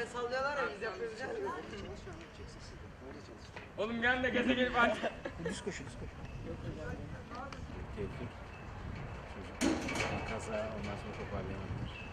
Abi sallıyorlar ya biz yapıyoruz. Oğlum gel de geze gelip aç. Düz koşu düz koşu. Tevfik. Çocuk kaza ondan sonra toparlayamadılar.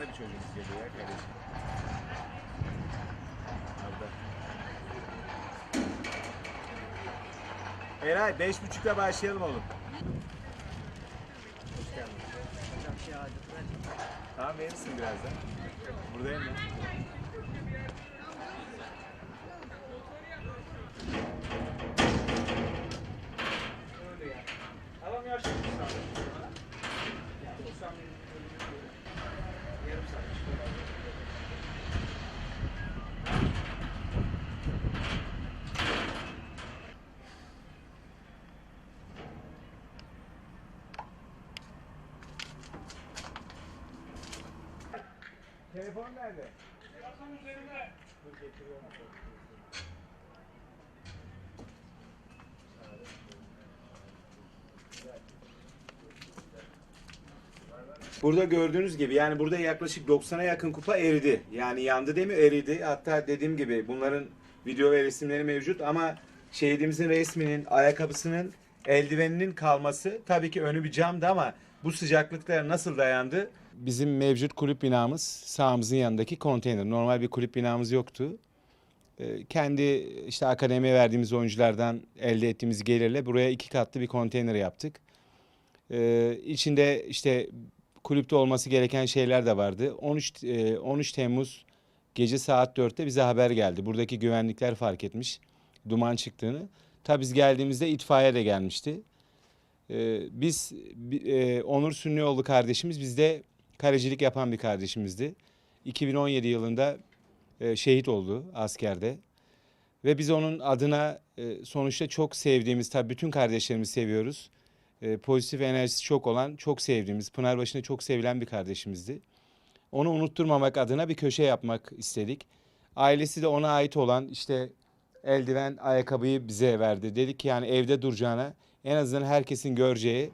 Da bir çocuğumuz geliyor ya kardeşim. Arda. Eray beş buçukta başlayalım oğlum. Hoş geldin. Tamam verirsin birazdan. Buradayım ben. Adam yaşlı bir saat. Yarım saat. Telefon nerede? Masanın üzerinde. Dur getiriyorum. Burada gördüğünüz gibi yani burada yaklaşık 90'a yakın kupa eridi. Yani yandı demiyor eridi. Hatta dediğim gibi bunların video ve resimleri mevcut ama şehidimizin resminin, ayakkabısının, eldiveninin kalması tabii ki önü bir camdı ama bu sıcaklıklara nasıl dayandı? Bizim mevcut kulüp binamız sağımızın yanındaki konteyner. Normal bir kulüp binamız yoktu. Ee, Kendi işte akademiye verdiğimiz oyunculardan elde ettiğimiz gelirle buraya iki katlı bir konteyner yaptık. Ee, içinde işte kulüpte olması gereken şeyler de vardı. 13 e, 13 Temmuz gece saat 4'te bize haber geldi. Buradaki güvenlikler fark etmiş duman çıktığını. Tabii biz geldiğimizde itfaiye de gelmişti. Ee, biz bi- e, Onur Sünnioğlu kardeşimiz bizde kalecilik yapan bir kardeşimizdi. 2017 yılında e, şehit oldu askerde. Ve biz onun adına e, sonuçta çok sevdiğimiz, tabii bütün kardeşlerimizi seviyoruz. E, pozitif enerjisi çok olan, çok sevdiğimiz, Pınarbaşı'nda çok sevilen bir kardeşimizdi. Onu unutturmamak adına bir köşe yapmak istedik. Ailesi de ona ait olan işte eldiven, ayakkabıyı bize verdi. Dedik ki yani evde duracağına en azından herkesin göreceği,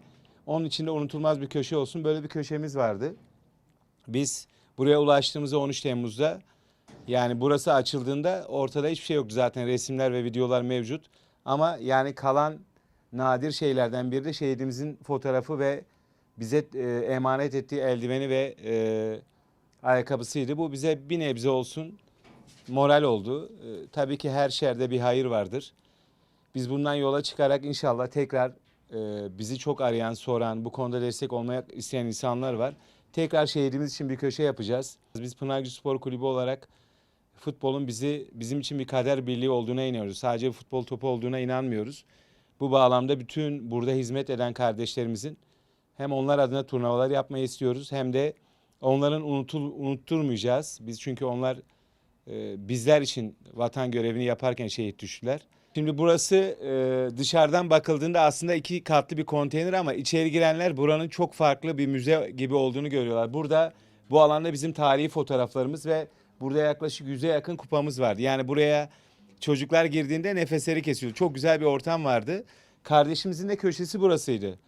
onun içinde unutulmaz bir köşe olsun. Böyle bir köşemiz vardı. Biz buraya ulaştığımızda 13 Temmuz'da yani burası açıldığında ortada hiçbir şey yoktu zaten resimler ve videolar mevcut. Ama yani kalan nadir şeylerden biri de şehidimizin fotoğrafı ve bize e, emanet ettiği eldiveni ve e, ayakkabısıydı. Bu bize bir nebze olsun moral oldu. E, tabii ki her şerde bir hayır vardır. Biz bundan yola çıkarak inşallah tekrar e, bizi çok arayan, soran, bu konuda destek olmak isteyen insanlar var. Tekrar şehidimiz için bir köşe yapacağız. Biz Pınarcı Spor Kulübü olarak futbolun bizi bizim için bir kader birliği olduğuna inanıyoruz. Sadece futbol topu olduğuna inanmıyoruz. Bu bağlamda bütün burada hizmet eden kardeşlerimizin hem onlar adına turnuvalar yapmayı istiyoruz hem de onların unutul, unutturmayacağız. Biz çünkü onlar e, bizler için vatan görevini yaparken şehit düştüler. Şimdi burası e, dışarıdan bakıldığında aslında iki katlı bir konteyner ama içeri girenler buranın çok farklı bir müze gibi olduğunu görüyorlar. Burada bu alanda bizim tarihi fotoğraflarımız ve burada yaklaşık yüze yakın kupamız vardı. Yani buraya çocuklar girdiğinde nefesleri kesiliyor. Çok güzel bir ortam vardı. Kardeşimizin de köşesi burasıydı.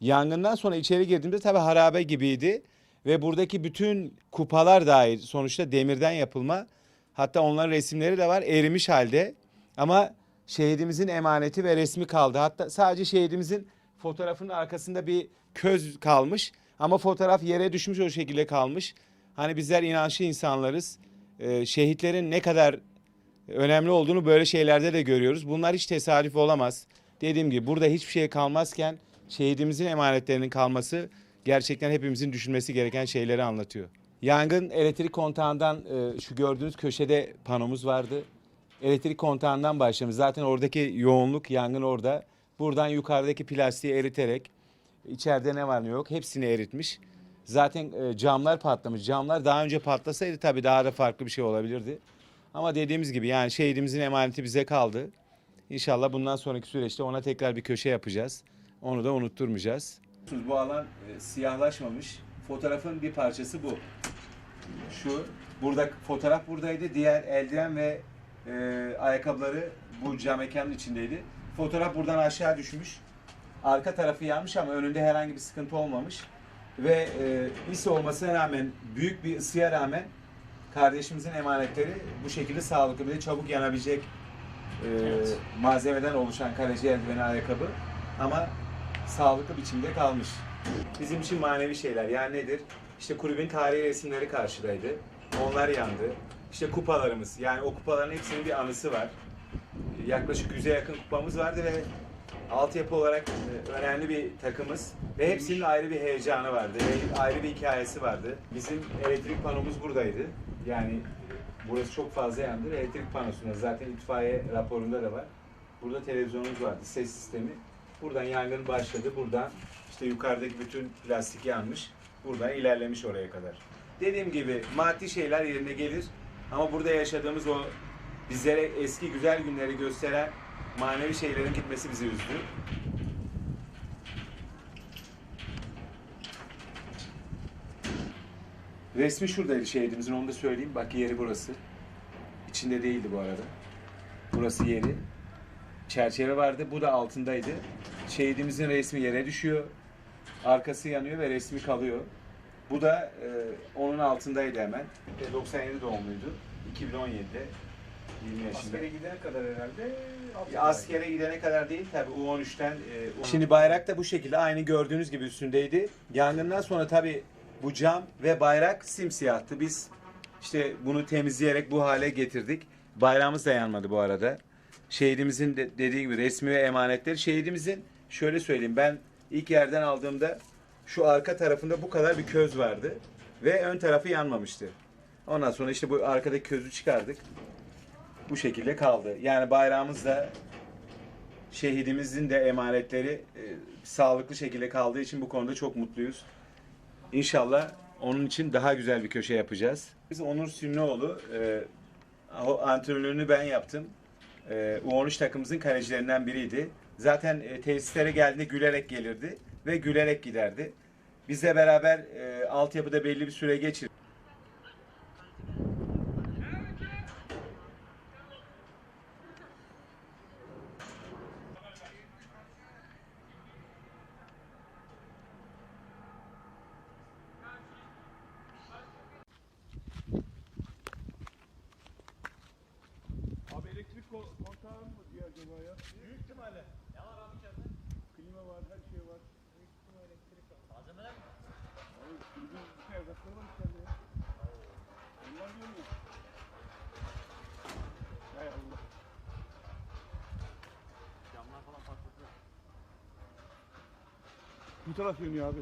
Yangından sonra içeri girdiğimde tabii harabe gibiydi. Ve buradaki bütün kupalar dahil sonuçta demirden yapılma. Hatta onların resimleri de var erimiş halde. Ama şehidimizin emaneti ve resmi kaldı. Hatta sadece şehidimizin fotoğrafının arkasında bir köz kalmış. Ama fotoğraf yere düşmüş o şekilde kalmış. Hani bizler inançlı insanlarız. Ee, şehitlerin ne kadar önemli olduğunu böyle şeylerde de görüyoruz. Bunlar hiç tesadüf olamaz. Dediğim gibi burada hiçbir şey kalmazken şehidimizin emanetlerinin kalması gerçekten hepimizin düşünmesi gereken şeyleri anlatıyor. Yangın elektrik kontağından e, şu gördüğünüz köşede panomuz vardı. Elektrik kontağından başlamış. Zaten oradaki yoğunluk yangın orada. Buradan yukarıdaki plastiği eriterek içeride ne var ne yok hepsini eritmiş. Zaten e, camlar patlamış. Camlar daha önce patlasaydı tabii daha da farklı bir şey olabilirdi. Ama dediğimiz gibi yani şehidimizin emaneti bize kaldı. İnşallah bundan sonraki süreçte ona tekrar bir köşe yapacağız. Onu da unutturmayacağız. Bu alan e, siyahlaşmamış. Fotoğrafın bir parçası bu. Şu burada fotoğraf buradaydı. Diğer eldiven ve e, ayakkabıları bu cam mekanın içindeydi. Fotoğraf buradan aşağı düşmüş. Arka tarafı yanmış ama önünde herhangi bir sıkıntı olmamış. Ve e, is olmasına rağmen, büyük bir ısıya rağmen kardeşimizin emanetleri bu şekilde sağlıklı bir de çabuk yanabilecek e, malzemeden oluşan kaleci eldiveni ayakkabı ama sağlıklı biçimde kalmış. Bizim için manevi şeyler yani nedir? İşte kulübün tarihi resimleri karşıdaydı. Onlar yandı. İşte kupalarımız yani o kupaların hepsinin bir anısı var. Yaklaşık 100'e yakın kupamız vardı ve altyapı olarak e, önemli bir takımız ve hepsinin ayrı bir heyecanı vardı ve ayrı bir hikayesi vardı. Bizim elektrik panomuz buradaydı. Yani burası çok fazla yandı elektrik panosunda zaten itfaiye raporunda da var. Burada televizyonumuz vardı, ses sistemi. Buradan yangın başladı. Buradan işte yukarıdaki bütün plastik yanmış. Buradan ilerlemiş oraya kadar. Dediğim gibi maddi şeyler yerine gelir. Ama burada yaşadığımız o bizlere eski güzel günleri gösteren manevi şeylerin gitmesi bizi üzdü. Resmi şuradaydı şehidimizin onu da söyleyeyim. Bak yeri burası. İçinde değildi bu arada. Burası yeri. Çerçeve vardı. Bu da altındaydı. Şehidimizin resmi yere düşüyor. Arkası yanıyor ve resmi kalıyor. Bu da e, onun altındaydı hemen. E, 97 doğumluydu. 2017'de 20 yaşında. Askere gidene kadar herhalde. Ya askere gidene kadar değil tabi U13'ten. e, Şimdi bayrak da bu şekilde aynı gördüğünüz gibi üstündeydi. Yangından sonra tabi bu cam ve bayrak simsiyahtı. Biz işte bunu temizleyerek bu hale getirdik. Bayrağımız da yanmadı bu arada. Şehidimizin de dediği gibi resmi ve emanetleri. Şehidimizin şöyle söyleyeyim ben ilk yerden aldığımda şu arka tarafında bu kadar bir köz vardı. Ve ön tarafı yanmamıştı. Ondan sonra işte bu arkadaki közü çıkardık bu şekilde kaldı. Yani bayrağımız da şehidimizin de emanetleri e, sağlıklı şekilde kaldığı için bu konuda çok mutluyuz. İnşallah onun için daha güzel bir köşe yapacağız. Biz Onur Sünnoğlu, e, antrenörünü ben yaptım. E, U13 takımımızın kalecilerinden biriydi. Zaten e, tesislere geldiğinde gülerek gelirdi ve gülerek giderdi. Bizle beraber e, altyapıda belli bir süre geçirdi. Abi elektrik ko- kontağı mı diye acaba? Büyük ihtimalle. Ne var abi içeride? Klima var, her şey var. Bu taraf yanıyor abi.